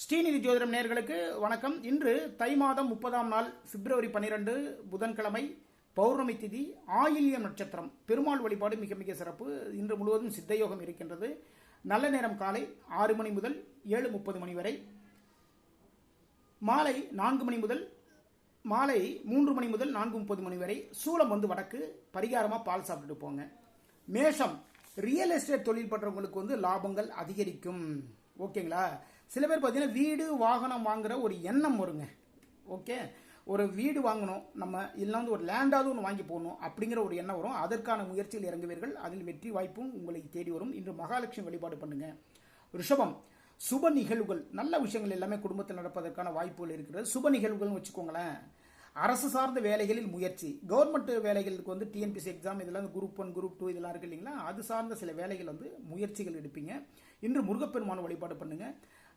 ஸ்ரீநிதி ஜோதிடம் நேர்களுக்கு வணக்கம். இன்று தை மாதம் முப்பதாம் நாள் பிப்ரவரி பன்னிரெண்டு புதன்கிழமை பௌர்ணமி திதி ஆயில்யம் நட்சத்திரம். பெருமாள் வழிபாடு மிக மிக சிறப்பு. இன்று முழுவதும் சித்தயோகம் இருக்கின்றது. நல்ல நேரம் காலை ஆறு மணி முதல் ஏழு முப்பது மணி வரை. மாலை நான்கு மணி முதல் மாலை மூன்று மணி முதல் நான்கு முப்பது மணி வரை. சூளம் வந்து வடக்கு பரிகாரமாக பால் சாப்பிட்டுட்டு போங்க. மேஷம் ரியல் எஸ்டேட் தொழில் பண்ணுறவங்களுக்கு வந்து லாபங்கள் அதிகரிக்கும். ஓகேங்களா? சில பேர் பார்த்தீங்கன்னா வீடு வாகனம் வாங்குற ஒரு எண்ணம் வருங்க. ஓகே ஒரு வீடு வாங்கணும் நம்ம இல்லை வந்து ஒரு லேண்டாவது ஒன்று வாங்கி போகணும் அப்படிங்கிற ஒரு எண்ணம் வரும். அதற்கான முயற்சியில் இறங்குவீர்கள். அதில் வெற்றி வாய்ப்பும் உங்களை தேடி வரும். இன்று மகாலட்சுமி வழிபாடு பண்ணுங்க. ரிஷபம் சுப நிகழ்வுகள் நல்ல விஷயங்கள் எல்லாமே குடும்பத்தில் நடப்பதற்கான வாய்ப்புகள் இருக்கிறது. சுப நிகழ்வுகள்னு வச்சுக்கோங்களேன். அரசு சார்ந்த வேலைகளில் முயற்சி. கவர்மெண்ட் வேலைகளுக்கு வந்து டிஎன்பிசி எக்ஸாம் இதெல்லாம் குரூப் ஒன் குரூப் டூ இதெல்லாம் இருக்கு இல்லைங்களா? அது சார்ந்த சில வேலைகள் வந்து முயற்சிகள் எடுப்பீங்க. இன்று முருகப்பெருமான வழிபாடு பண்ணுங்கள்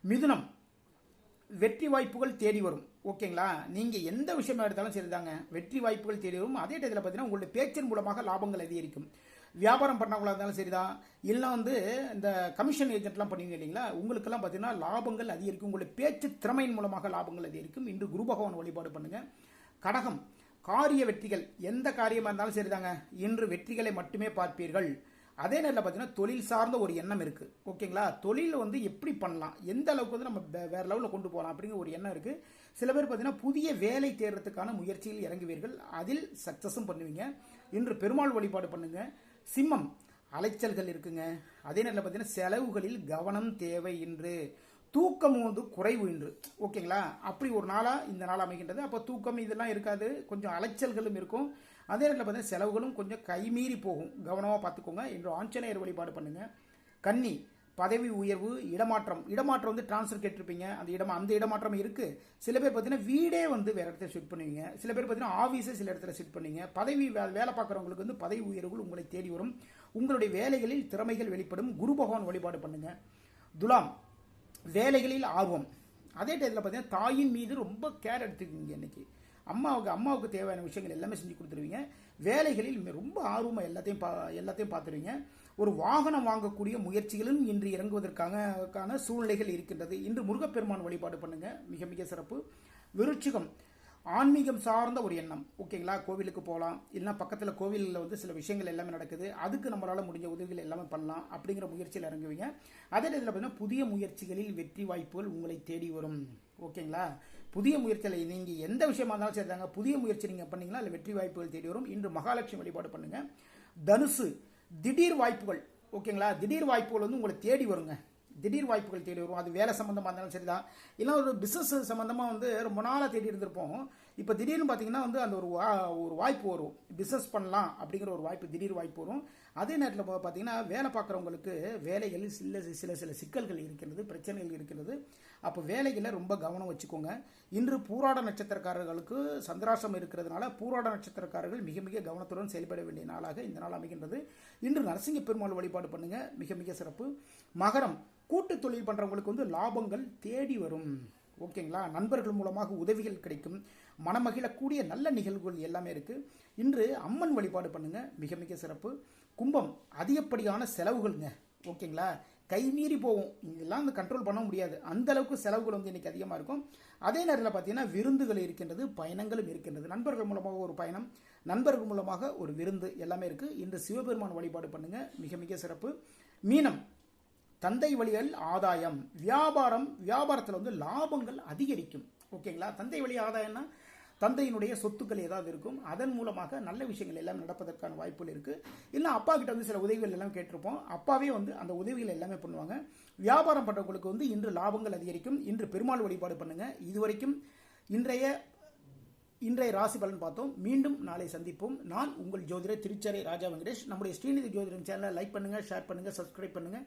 மிதுனம். வெற்றி வாய்ப்புகள் தேடி வரும். ஓகேங்களா? நீங்கள் எந்த விஷயமா எடுத்தாலும் சரிதாங்க. வெற்றி வாய்ப்புகள் தேடி வரும். அதே டயத்தில் பார்த்தீங்கன்னா உங்களுடைய பேச்சின் மூலமாக லாபங்கள் அதிகரிக்கும். வியாபாரம் பண்ணவங்களாக இருந்தாலும் சரிதான். இல்லை வந்து இந்த கமிஷன் ஏஜென்ட்லாம் பண்ணுவீங்க இல்லைங்களா? உங்களுக்கெல்லாம் பார்த்தீங்கன்னா லாபங்கள் அதிகரிக்கும். உங்களுடைய பேச்சு திறமையின் மூலமாக லாபங்கள் அதிகரிக்கும். இன்று குரு பகவான் வழிபாடு பண்ணுங்கள் கடகம். காரிய வெற்றிகள். எந்த காரியமாக இருந்தாலும் சரிதாங்க. இன்று வெற்றிகளை மட்டுமே பார்ப்பீர்கள். அதே நேரத்தில் பார்த்தீங்கன்னா தொழில் சார்ந்த ஒரு எண்ணம் இருக்குது ஓகேங்களா? தொழில் வந்து எப்படி பண்ணலாம்? எந்த அளவுக்கு வந்து நம்ம வேறு வேற லெவலில் கொண்டு போகலாம் அப்படிங்கிற ஒரு எண்ணம் இருக்குது சில பேர் பார்த்தீங்கன்னா புதிய வேலை தேடுறதுக்கான முயற்சியில் இறங்குவீர்கள். அதில் சக்ஸஸும் பண்ணுவீங்க. இன்று பெருமாள் வழிபாடு பண்ணுங்க. சிம்மம் அலைச்சல்கள் இருக்குங்க. அதே நேரத்தில் பார்த்தீங்கன்னா செலவுகளில் கவனம் தேவை இன்று. தூக்கம் வந்து குறைவு இன்று. ஓகேங்களா? அப்படி ஒரு நாளாக இந்த நாள் அமைகின்றது. அப்போ தூக்கம் இதெல்லாம் இருக்காது. கொஞ்சம் அலைச்சல்களும் இருக்கும். அதே நேரத்தில் பார்த்தீங்கன்னா செலவுகளும் கொஞ்சம் கைமீறி போகும். கவனமாக பார்த்துக்கோங்க இன்று ஆஞ்சநேயர் வழிபாடு பண்ணுங்கள் கன்னி பதவி உயர்வு இடமாற்றம். இடமாற்றம் வந்து டிரான்ஸ்ஃபர் கேட்டிருப்பீங்க. அந்த இடம் அந்த இடமாற்றம் இருக்குது சில பேர் பார்த்தீங்கன்னா வீடே வந்து வேறு இடத்துல ஷிஃப்ட் பண்ணுவீங்க. சில பேர் பார்த்தீங்கன்னா ஆஃபீஸை சில இடத்துல ஷிஃப்ட் பண்ணுவீங்க. பதவி வே- வேலை பார்க்குறவங்களுக்கு வந்து பதவி உயர்வுகள் உங்களை தேடி வரும். உங்களுடைய வேலைகளில் திறமைகள் வெளிப்படும். குரு பகவான் வழிபாடு பண்ணுங்கள் துலாம் வேலைகளில் ஆர்வம். அதே டயத்தில் பார்த்தீங்கன்னா தாயின் மீது ரொம்ப கேர் எடுத்துக்கிங்க இன்னைக்கு. அம்மாவுக்கு அம்மாவுக்கு தேவையான விஷயங்கள் எல்லாமே செஞ்சு கொடுத்துருவீங்க. வேலைகளில் ரொம்ப ஆர்வமாக எல்லாத்தையும் பா எல்லாத்தையும் பார்த்துருவீங்க. ஒரு வாகனம் வாங்கக்கூடிய முயற்சிகளும் இன்று இறங்குவதற்கான சூழ்நிலைகள் இருக்கின்றது. இன்று முருகப்பெருமான் வழிபாடு பண்ணுங்கள் மிக மிக சிறப்பு. விருட்சிகம் ஆன்மீகம் சார்ந்த ஒரு எண்ணம். ஓகேங்களா? கோவிலுக்கு போகலாம் இல்லைன்னா பக்கத்தில் கோவிலில் வந்து சில விஷயங்கள் எல்லாமே நடக்குது. அதுக்கு நம்மளால் முடிஞ்ச உதவிகள் எல்லாமே பண்ணலாம் அப்படிங்கிற முயற்சியில் இறங்குவீங்க. அதே நேரத்தில் பார்த்தீங்கன்னா புதிய முயற்சிகளில் வெற்றி வாய்ப்புகள் உங்களை தேடி வரும். ஓகேங்களா? புதிய முயற்சியில் நீங்கள் எந்த விஷயமா இருந்தாலும் சரிதாங்க புதிய முயற்சி நீங்கள் பண்ணீங்கன்னா அதில் வெற்றி வாய்ப்புகள் தேடி வரும். இன்று மகாலட்சுமி வழிபாடு பண்ணுங்கள் தனுசு திடீர் வாய்ப்புகள். ஓகேங்களா? திடீர் வாய்ப்புகள் வந்து உங்களை தேடி வருங்க. திடீர் வாய்ப்புகள் தேடி வரும் அது வேலை சம்மந்தமாக இருந்தாலும் சரிதான். இல்லை ஒரு பிஸ்னஸ் சம்மந்தமாக வந்து ரொம்ப நாளாக தேடி இருந்திருப்போம். இப்போ திடீர்னு பார்த்தீங்கன்னா வந்து அந்த ஒரு வா ஒரு வாய்ப்பு வரும். பிஸ்னஸ் பண்ணலாம் அப்படிங்கிற ஒரு வாய்ப்பு திடீர் வாய்ப்பு வரும். அதே நேரத்தில் பார்த்தீங்கன்னா வேலை பார்க்குறவங்களுக்கு வேலைகளில் சில சில சில சிக்கல்கள் இருக்கிறது பிரச்சனைகள் இருக்கிறது. அப்போ வேலைகளை ரொம்ப கவனம் வச்சுக்கோங்க. இன்று பூராட நட்சத்திரக்காரர்களுக்கு சந்திராசம் இருக்கிறதுனால பூராட நட்சத்திரக்காரர்கள் மிக மிக கவனத்துடன் செயல்பட வேண்டிய நாளாக இந்த நாள் அமைகின்றது. இன்று நரசிங்க பெருமாள் வழிபாடு பண்ணுங்கள் மிக மிக சிறப்பு. மகரம். கூட்டு தொழில் பண்ணுறவங்களுக்கு வந்து லாபங்கள் தேடி வரும். ஓகேங்களா? நண்பர்கள் மூலமாக உதவிகள் கிடைக்கும். மனமகிழக்கூடிய நல்ல நிகழ்வுகள் எல்லாமே இருக்குது இன்று அம்மன் வழிபாடு பண்ணுங்கள் மிக மிக சிறப்பு. கும்பம் அதிகப்படியான செலவுகள்ங்க. ஓகேங்களா? கை மீறி போகும். இதெல்லாம் வந்து கண்ட்ரோல் பண்ண முடியாது. அந்த அளவுக்கு செலவுகள் வந்து இன்னைக்கு அதிகமாக இருக்கும். அதே நேரத்தில் பார்த்தீங்கன்னா விருந்துகள் இருக்கின்றது பயணங்களும் இருக்கின்றது. நண்பர்கள் மூலமாக ஒரு பயணம் நண்பர்கள் மூலமாக ஒரு விருந்து எல்லாமே இருக்குது இன்று சிவபெருமான் வழிபாடு பண்ணுங்கள் மிக மிக சிறப்பு. மீனம். தந்தை வழிகள் ஆதாயம். வியாபாரம் வியாபாரத்தில் வந்து லாபங்கள் அதிகரிக்கும். ஓகேங்களா? தந்தை வழி ஆதாயம்னா தந்தையினுடைய சொத்துக்கள் ஏதாவது இருக்கும். அதன் மூலமாக நல்ல விஷயங்கள் எல்லாம் நடப்பதற்கான வாய்ப்புகள் இருக்குது இல்லை அப்பா கிட்ட வந்து சில உதவிகள் எல்லாம் கேட்டிருப்போம். அப்பாவே வந்து அந்த உதவிகள் எல்லாமே பண்ணுவாங்க. வியாபாரம் பண்ணுறவங்களுக்கு வந்து இன்று லாபங்கள் அதிகரிக்கும். இன்று பெருமாள் வழிபாடு பண்ணுங்கள் இதுவரைக்கும் இன்றைய இன்றைய ராசி பலன் பார்த்தோம். மீண்டும் நாளை சந்திப்போம். நான் உங்கள் ஜோதிடர் திருச்சரை ராஜா வெங்கடேஷ். நம்முடைய ஸ்ரீநிதி ஜோதிடம் சேனலை லைக் பண்ணுங்கள் ஷேர் பண்ணுங்கள் சப்ஸ்கிரைப் பண்ணுங்கள்